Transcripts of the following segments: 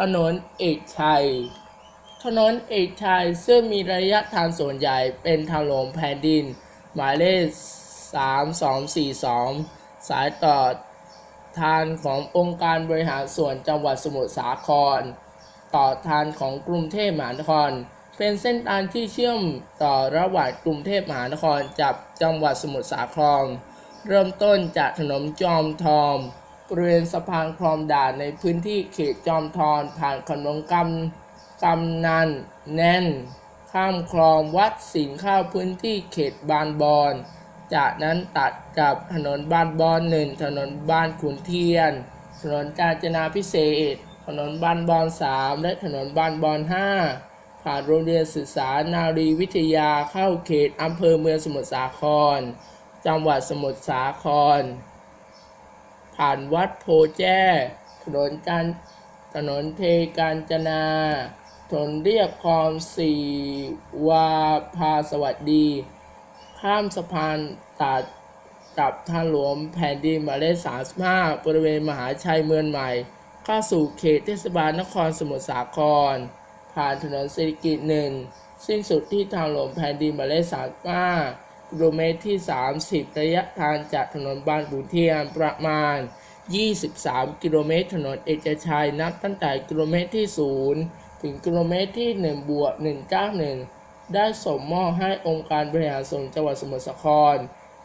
ถนนเอกชัย ถนนเอกชัยซึ่งมีระยะทางส่วนใหญ่เป็นทางหลวงแผ่นดิน หมายเลข 3242 สายต่อทานขององค์การบริหารส่วนจังหวัดสมุทรสาคร ต่อทานของกรุงเทพมหานคร เป็นเส้นทางที่เชื่อมต่อระหว่างกรุงเทพมหานครกับจังหวัดสมุทรสาคร เริ่มต้นจากถนนจอมทอง บริเวณสะพานคลองด่านในพื้นที่เขตจอมทองผ่านขนมกำกำนันแน่น ข้ามคลองวัดสิงห์เข้าพื้นที่เขตบางบอนจากนั้นตัดกับถนนบ้านบอนหนึ่งถนนบ้านขุนเทียน ถนนกาญจนาพิเศษ ถนนบ้านบอนสามและถนนบ้านบอนห้าผ่านโรงเรียนศึกษานารีวิทยาเข้าเขตอำเภอเมืองสมุทรสาคร จังหวัดสมุทรสาคร ผ่านวัดโพแจ้ถนนการถนนเทกาญจนา ถนนเรียบคลองสี่วาพาสวัสดี ข้ามสะพานตัดกับทางหลวงแผ่นดินหมายเลข35 บริเวณมหาชัยเมืองใหม่ เข้าสู่เขตเทศบาลนครสมุทรสาคร ผ่านถนนเศรษฐกิจหนึ่งสิ้นสุดที่ทางหลวงแผ่นดินหมายเลข35กิโลเมตรที่ 30 ระยะทางจากถนนบางขุนเทียนประมาณ 23 กิโลเมตรถนนเอกชัยนับตั้งแต่กิโลเมตรที่ 0 ถึงกิโลเมตรที่ 1 บวก 191 ได้ส่งมอบให้องค์การบริหารส่วนจังหวัดสมุทรสาคร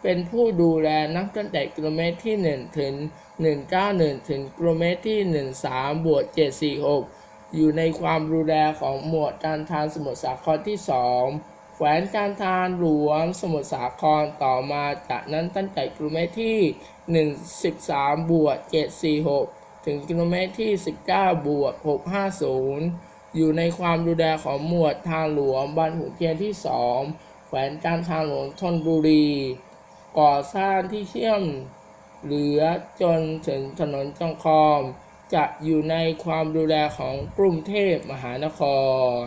เป็นผู้ดูแลนับตั้งแต่กิโลเมตรที่ 1 ถึง 191 ถึงกิโลเมตรที่ 13 บวก 746 อยู่ในความดูแลของหมวดการทางสมุทรสาครที่ 2 แขวนการทางหลวงสมุทรสาครต่อมาจากนั้นตั้งแต่กิโลเมตรที่ 113 บวก 746 ถึงกิโลเมตรที่ 19 บวก 650 อยู่ในความดูแลของหมวดทางหลวงบ้างขุนเทียนที่ 2 แขวนการทางหลวงธนบุรี ก่อสร้างที่เชื่อมเหลือจนถึงถนนจงคอม จะอยู่ในความดูแลของกรุงเทพมหานคร